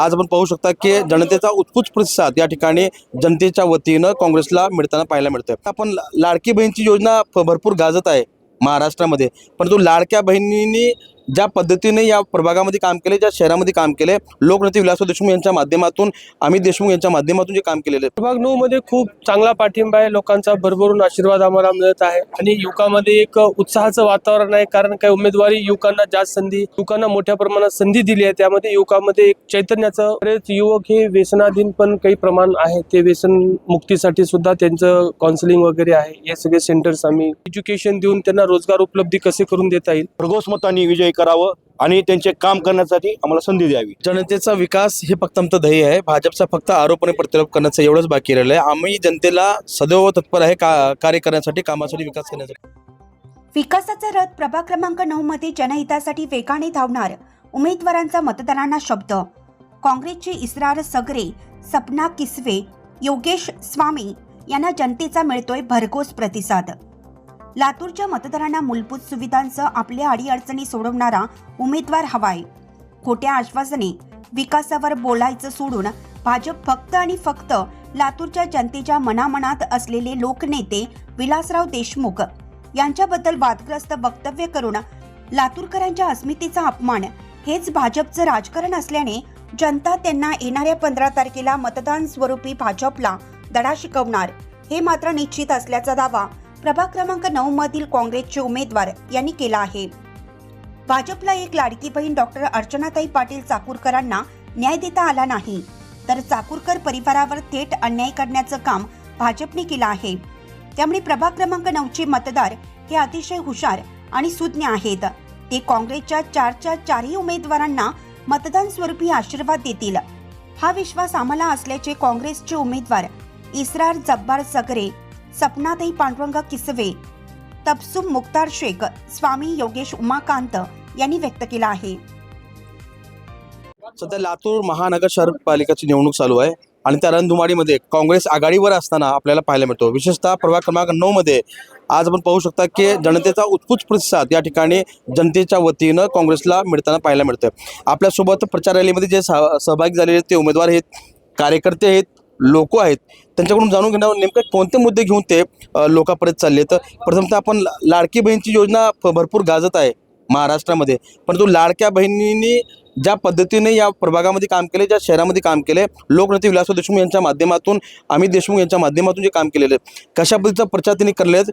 आज आपण पाहू शकता की जनतेचा उत्स्फूर्त प्रतिसाद या ठिकाणी जनतेच्या वतीनं काँग्रेसला मिळताना पाहायला मिळतोय. आपण लाडकी बहीणची योजना फ- भरपूर गाजत आहे महाराष्ट्रामध्ये. परंतु लाडक्या बहिणींनी ज्या पद्धतीने या प्रभागामध्ये काम केले ज्या शहरामध्ये काम केले लोकनेते विलासराव देशमुख यांच्या माध्यमातून अमित देशमुख यांच्या माध्यमातून जे काम केलेले विभाग नऊ मध्ये खूप चांगला पाठिंबा आहे लोकांचा भरभरून आशीर्वाद आम्हाला मिळत आहे. आणि युवकामध्ये एक उत्साहाचं वातावरण आहे कारण काही उमेदवारी युवकांना जास्त संधी युवकांना मोठ्या प्रमाणात संधी दिली आहे. त्यामध्ये युवकामध्ये एक चैतन्याचं बरेच युवक हे व्यसनाधीन पण काही प्रमाण आहे. ते व्यसन मुक्तीसाठी सुद्धा त्यांचं काउन्सिलिंग वगैरे आहे. हे सगळे सेंटर्स आम्ही एज्युकेशन देऊन त्यांना रोजगार उपलब्धी कसे करून देता येईल? भरघोस मतांनी विजय करावं आणि त्यांचे काम करण्यासाठी आम्हाला संधी द्यावी. जनतेचा विकास हे फक्त आमचं ध्येय आहे. भाजपचा फक्त आरोप आणि प्रत्यारोप करण्याचं एवढंच बाकी राहिलं आहे आम्ही जनतेला सदैव तत्पर आहे का कार्य करण्यासाठी कामासाठी विकास करण्यासाठी. विकासाचा रथ प्रभाग क्रमांक नऊ मध्ये जनहितासाठी वेगाने धावणार उमेदवारांचा मतदारांना शब्द. काँग्रेसचे इसरार सगरे सपना किसवे योगेश स्वामी यांना जनतेचा मिळतोय भरघोस प्रतिसाद. लातूरच्या मतदारांना मूलभूत सुविधांसह आपल्या अडीअडचणी सोडवणारा उमेदवार हवाय खोट्या आश्वासने विकासावर बोलायचं सोडून भाजप फक्त आणि फक्त लातूरच्या जनतेच्या मनामनात असलेले लोकनेते विलासराव देशमुख यांच्याबद्दल वादग्रस्त वक्तव्य करून लातूरकरांच्या अस्मितेचा अपमान हेच भाजपचं राजकारण असल्याने जनता त्यांना येणाऱ्या पंधरा तारखेला मतदान स्वरूपी भाजपला दडा शिकवणार हे मात्र निश्चित असल्याचा दावा प्रभाग क्रमांक नऊ मधील काँग्रेसचे उमेदवार यांनी केला आहे. भाजपला एक लाडकी बहीण डॉक्टर अर्चनाताई पाटील चाकूरकरांना न्याय देता आला नाही. तर चाकूरकर परिवारावर थेट अन्याय करण्याचं काम भाजपने केलं आहे. त्यामुळे प्रभाग क्रमांक नऊचे मतदार हे अतिशय हुशार आणि सुज्ञ आहेत. ते काँग्रेसच्या चारच्या चारही उमेदवारांना मतदान स्वरूपी आशीर्वाद देतील. हा विश्वास आम्हाला असल्याचे काँग्रेसचे उमेदवार इसरार जब्बार सगरे सपनाताई पांडुरंग किसवे. तबसुम मुक्तार शेख स्वामी योगेश उमाकांत यांनी व्यक्त केला आहे. सध्या लातूर महानगर शहर पालिकेची निवडणूक चालू आहे आणि त्या रणधुमाडीमध्ये काँग्रेस आघाडीवर असताना आपल्याला पाहायला मिळतो. विशेषतः प्रभाग क्रमांक नऊ मध्ये आज आपण पाहू शकता की जनतेचा उत्कृष्ट प्रतिसाद या ठिकाणी जनतेच्या वतीनं काँग्रेसला मिळताना पाहायला मिळतं आपल्यासोबत प्रचार रॅलीमध्ये जे सह- सहभागी झालेले आहेत ते उमेदवार आहेत कार्यकर्ते आहेत लोक आहेत त्यांच्याकडून जाणून घेण्यावर नेमके कोणते मुद्दे घेऊन ते लोकांपर्यंत चालले तर प्रथमतः आपण लाडकी बहीणची योजना भरपूर गाजत आहे महाराष्ट्रामध्ये. परंतु लाडक्या बहिणींनी ज्या पद्धतीने या प्रभागामध्ये काम केले ज्या शहरामध्ये काम केले लोकनेते विलासराव देशमुख यांच्या माध्यमातून अमित देशमुख यांच्या माध्यमातून जे काम केलेले कशा पद्धतीचा प्रचार त्यांनी करले आहेत?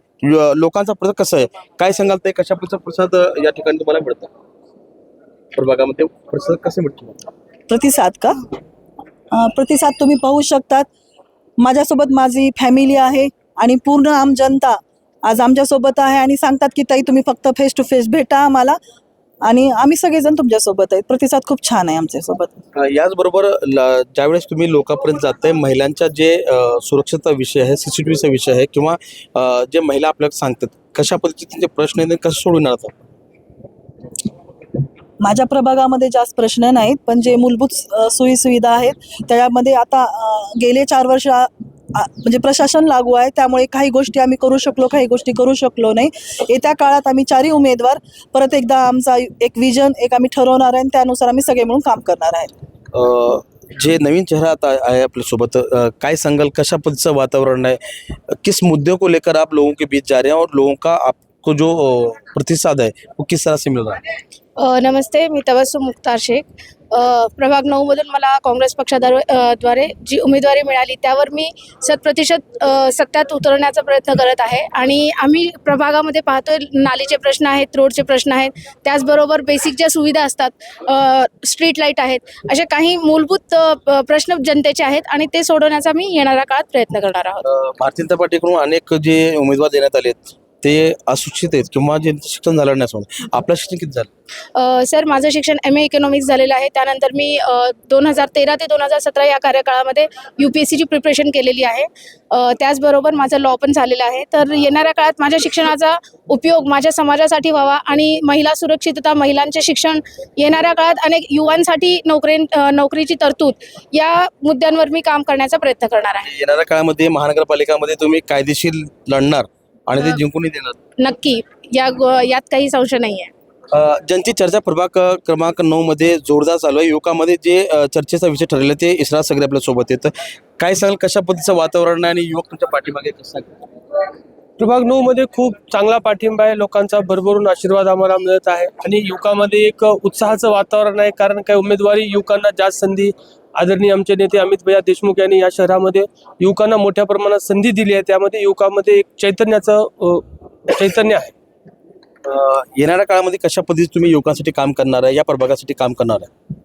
लोकांचा प्रसाद कसा आहे? काय सांगाल ते? कशा पद्धतीचा प्रसाद या ठिकाणी तुम्हाला मिळतो? प्रभागामध्ये प्रतिसाद कसे मिळतो? प्रतिसाद का? प्रतिसाद तुम्ही पाहू शकतात. माझ्यासोबत माझी फॅमिली आहे आणि पूर्ण आम जनता आज आमच्यासोबत आहे आणि सांगतात की ताई तुम्ही फक्त फेस टू फेस भेटा आम्हाला. आणि आम्ही सगळेजण तुमच्यासोबत आहेत प्रतिसाद खूप छान आहे आमच्यासोबत. याचबरोबर ल- ज्यावेळेस तुम्ही लोकांपर्यंत जाताय महिलांच्या जे सुरक्षेचा विषय आहे सीसीटीव्हीचा विषय आहे किंवा जे महिला आपल्याला सांगतात कशा पद्धतीचे प्रश्न आहेत कसं कसे सोडवणार माझ्या प्रभागामध्ये जास्त प्रश्न नाहीत पण जे मूलभूत सोयीसुविधा आहेत त्यामध्ये आता गेले चार वर्ष म्हणजे प्रशासन लागू आहे त्यामुळे काही गोष्टी आम्ही करू शकलो काही गोष्टी करू शकलो नाही. येत्या काळात आम्ही चारही उमेदवार परत एकदा आमचा एक विजन एक आम्ही ठरवणार आहे आणि त्यानुसार आम्ही सगळे मिळून काम करणार आहे. जे नवीन चेहरा आता आहे आपल्यासोबत काय सांगाल कशा पद्धतीचं वातावरण आहे? किस मुद्दे को लेकर आप लोगों के बीच जा रहे हैं और लोगों का आपको जो प्रतिसाद है वो किस तरह से मिल रहा है? नमस्ते मी तबस्सुम मुख्तार शेख. प्रभाग नऊमधून मला काँग्रेस पक्षाद्वारे द्वारे जी उमेदवारी मिळाली त्यावर मी शतप्रतिशत सत्यात उतरवण्याचा प्रयत्न करत आहे. आणि आम्ही प्रभागामध्ये पाहतोय नालीचे प्रश्न आहेत रोडचे प्रश्न आहेत त्याचबरोबर बेसिक ज्या सुविधा असतात स्ट्रीट लाइट आहेत असे काही मूलभूत प्रश्न जनतेचे आहेत आणि ते सोडवण्याचा मी येणाऱ्या काळात प्रयत्न करणार आहोत. भारतीय जनता पार्टीकडून अनेक जे उमेदवार देण्यात आले ते अशिक्षित आहेत किंवा जे शिक्षण झालं नाही असं आपलं शिक्षण किती झालं? अ, सर माझं शिक्षण एम ए इकॉनॉमिक्स झालेलं आहे. त्यानंतर मी दोन हजार तेरा ते दोन हजार सतरा या कार्यकाळामध्ये यू पी एस सीची प्रिपरेशन केलेली आहे. अ, त्याचबरोबर माझं लॉ पण झालेलं आहे. तर येणाऱ्या काळात माझ्या शिक्षणाचा उपयोग माझ्या समाजासाठी व्हावा आणि महिला सुरक्षितता महिलांचे शिक्षण येणाऱ्या काळात अनेक युवांसाठी नोकरी नोकरीची तरतूद या मुद्द्यांवर मी काम करण्याचा प्रयत्न करणार आहे. येणाऱ्या काळामध्ये महानगरपालिकामध्ये तुम्ही कायदेशीर लढणार. आणि ते जिंकूनही देणार. नक्की. या गो- यात काही संशय नाही आहे अ, जनची चर्चा प्रभाग अ, क्रमांक नऊ मध्ये जोरदार चालू आहे युवकामध्ये जे अ, चर्चेचा विषय ठरलेला आहे ते इसरा सगळे आपल्यासोबत येतं काय सांगाल कशा पद्धतीचं वातावरण आहे आणि युवक तुमच्या पाठीमागे कसं आहे? प्रभाग नऊ मध्ये खूप चांगला पाठिंबा आहे. लोकांचा भरभरून आशीर्वाद आम्हाला मिळत आहे. आणि युवकामध्ये एक उत्साहाचं वातावरण आहे. कारण काय उमेदवारी युवकांना जास्त संधी आदरणीय आमचे नेते अमित भैया देशमुख यांनी या शहरामध्ये युवकांना मोठ्या प्रमाणात संधी दिली आहे. त्यामध्ये युवकामध्ये एक चैतन्याचं चैतन्य आहे. येणाऱ्या काळामध्ये कशा पद्धतीने तुम्ही युवकांसाठी काम करणार आहे? या प्रभागासाठी काम करणार आहे?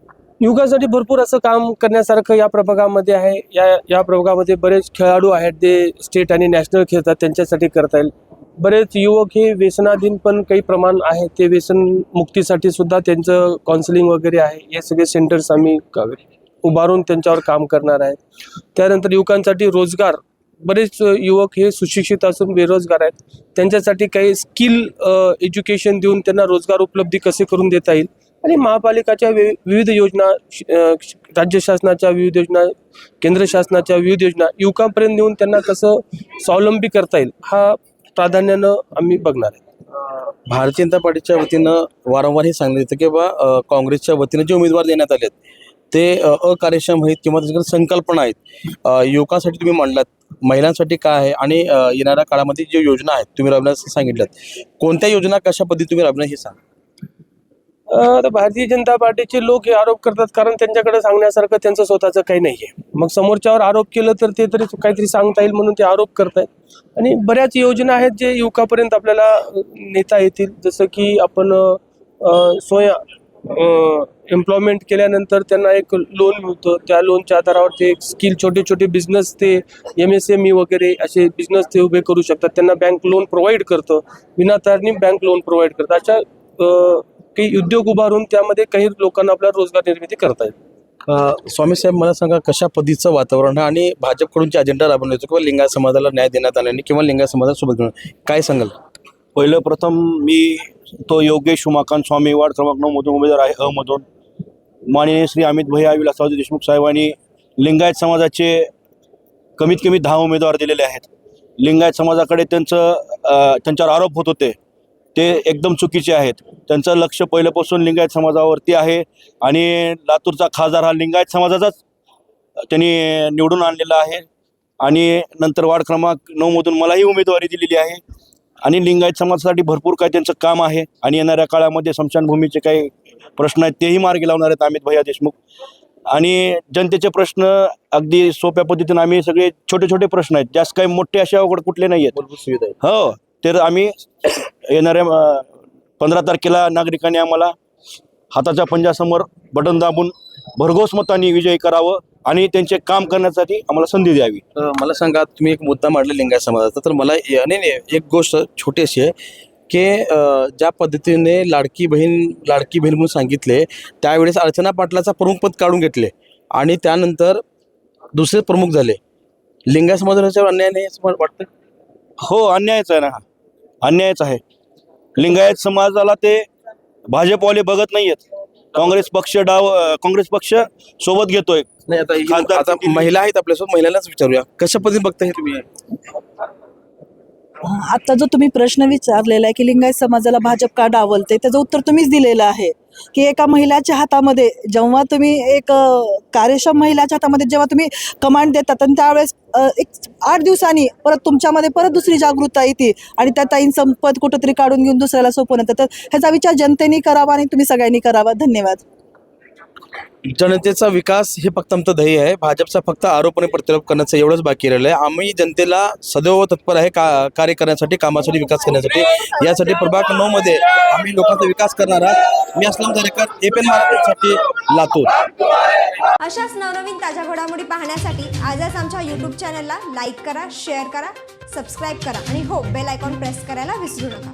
युवकांसाठी भरपूर असं काम करण्यासारखं या प्रभागामध्ये आहे. या या प्रभागामध्ये बरेच खेळाडू आहेत जे स्टेट आणि नॅशनल खेळतात त्यांच्यासाठी करता येईल. बरेच युवक हे व्यसनाधीन पण काही प्रमाण आहे. ते व्यसन मुक्तीसाठी सुद्धा त्यांचं काउन्सिलिंग वगैरे आहे. हे सगळे सेंटर्स आम्ही उभारून त्यांच्यावर काम करणार आहे. त्यानंतर युवकांसाठी रोजगार. बरेच युवक हे सुशिक्षित असून बेरोजगार आहेत. त्यांच्यासाठी काही स्किल एज्युकेशन देऊन त्यांना रोजगार उपलब्धी कसे करून देता येईल? आणि महापालिकाच्या विविध योजना राज्य शासनाच्या विविध योजना केंद्र शासनाच्या विविध योजना युवकांपर्यंत नेऊन त्यांना कसं स्वावलंबी करता येईल हा प्राधान्यानं आम्ही बघणार आहे. भारतीय जनता पार्टीच्या वतीनं वारंवार हे सांगण्यात येतं की बा काँग्रेसच्या वतीनं जे उमेदवार देण्यात आलेत ते अकार्यक्षम आहेत किंवा त्याच्याकडे संकल्पना आहेत. युवकांसाठी तुम्ही म्हणलात महिलांसाठी काय आहे आणि येणाऱ्या काळामध्ये जे योजना आहेत तुम्ही राबण्यास सांगितल्यात कोणत्या योजना कशा पद्धती तुम्ही राबणार हे सांगा? तर भारतीय जनता पार्टीचे लोक हे आरोप करतात कारण त्यांच्याकडे सांगण्यासारखं त्यांचं स्वतःचं काही नाही आहे मग समोरच्यावर आरोप केलं तर ते तरी काहीतरी सांगता येईल म्हणून ते आरोप करतायत. आणि बऱ्याच योजना आहेत जे युवकापर्यंत आपल्याला नेता येतील. जसं की आपण सोया एम्प्लॉयमेंट केल्यानंतर त्यांना एक लोन मिळतं. त्या लोनच्या आधारावर ते एक स्किल छोटे छोटे बिझनेस ते एम एस एम ई वगैरे असे बिझनेस ते उभे करू शकतात. त्यांना बँक लोन प्रोव्हाइड करतं. विनातारणी बँक लोन प्रोव्हाइड करतं. अशा काही उद्योग उभारून त्यामध्ये काही लोकांना आपल्याला रोजगार निर्मिती करता येईल. स्वामी साहेब मला सांगा कशा पद्धतीचं वातावरण आहे आणि भाजपकडून जे अजेंडा राबवण्यात येतो किंवा लिंगायत समाजाला न्याय देण्यात आल्याने किंवा लिंगायत समाजासोबत घेऊन काय सांगाल? पहिलं प्रथम मी तो योगेश उमाकांत स्वामी वार्ड क्रमांक नऊ मधून उमेदवार आहे अ मधून. माननीय श्री अमित भैया विलासरावजी देशमुख साहेबांनी लिंगायत समाजाचे कमीत कमी दहा उमेदवार दिलेले आहेत. लिंगायत समाजाकडे त्यांचं त्यांच्यावर आरोप होत होते. ते एकदम चुकीचे आहेत. त्यांचं लक्ष पहिल्यापासून लिंगायत समाजावरती आहे आणि लातूरचा खासदार हा लिंगायत समाजाचाच त्यांनी निवडून आणलेला आहे. आणि नंतर वार्ड क्रमांक नऊमधून मलाही उमेदवारी दिलेली आहे. आणि लिंगायत समाजासाठी भरपूर काही त्यांचं काम आहे. आणि येणाऱ्या काळामध्ये स्मशानभूमीचे काही प्रश्न आहेत तेही मार्गी लावणार आहेत अमित भैया देशमुख. आणि जनतेचे प्रश्न अगदी सोप्या पद्धतीने आम्ही सगळे छोटे छोटे प्रश्न आहेत. जास्त काही मोठे असे अवघड कुठले नाही आहेत. हो तर आम्ही येणाऱ्या पंधरा तारखेला नागरिकांनी आम्हाला हाताच्या पंजासमोर बटन दाबून भरघोस मतांनी विजयी करावं आणि त्यांचे काम करण्यासाठी आम्हाला संधी द्यावी. मला सांगा तुम्ही एक मुद्दा मांडला लिंगायत समाजाचा तर मला नाही नाही एक गोष्ट छोटी अशी आहे की ज्या पद्धतीने लाडकी बहीण लाडकी बहीण म्हणून सांगितले त्यावेळेस अर्चना पाटलाचा प्रमुख पद काढून घेतले आणि त्यानंतर दुसरे प्रमुख झाले. लिंगायत समाजाला याच्यावर अन्याय नाही असं मला वाटतं? हो अन्यायच आहे ना हा. अन्यायच आहे. लिंगायत समाजाला ते भाजपवाले बघत नाहीयेत. काँग्रेस पक्ष डाव काँग्रेस पक्ष सोबत घेतोय. नाही आता ही- खासदार आता किती- महिला आहेत आपल्यासोबत महिलांनाच विचारूया. कशा पद्धतीने बघता हे तुम्ही? आता जो तुम्ही प्रश्न विचारलेला आहे की लिंगायत समाजाला भाजप का डावलते त्याचं उत्तर तुम्हीच दिलेलं आहे. की एका महिलाच्या हातामध्ये जेव्हा तुम्ही एक कार्यक्षम महिलाच्या हातामध्ये जेव्हा तुम्ही कमांड देतात आणि त्यावेळेस एक आठ दिवसांनी परत तुमच्यामध्ये परत दुसरी जागृतता येते आणि त्या ताईंचं पद कुठंतरी काढून घेऊन दुसऱ्याला सोपवण्यात येतं. तर ह्याचा विचार जनतेने करावा आणि तुम्ही सगळ्यांनी करावा. धन्यवाद. जनतेचा विकास हे फक्त आमचं ध्येय आहे. भाजपचा फक्त आरोप आणि प्रत्यारोप करण्याचं एवढंच बाकी राहिलं आहे. आम्ही जनतेला सदैव तत्पर आहे का कार्य करण्यासाठी कामासाठी विकास करण्यासाठी. यासाठी प्रभाग नऊ मध्ये आम्ही लोकांचा विकास करणार आहोत. मी असलम दरेकर एपीएन महाराष्ट्रासाठी लातूर. अशाच नवनवीन ताज्या घडामोडी पाहण्यासाठी आजच आमच्या यूट्यूब चॅनलला लाईक करा शेअर करा सबस्क्राईब करा. आणि हो बेल आयकॉन प्रेस करायला विसरू नका.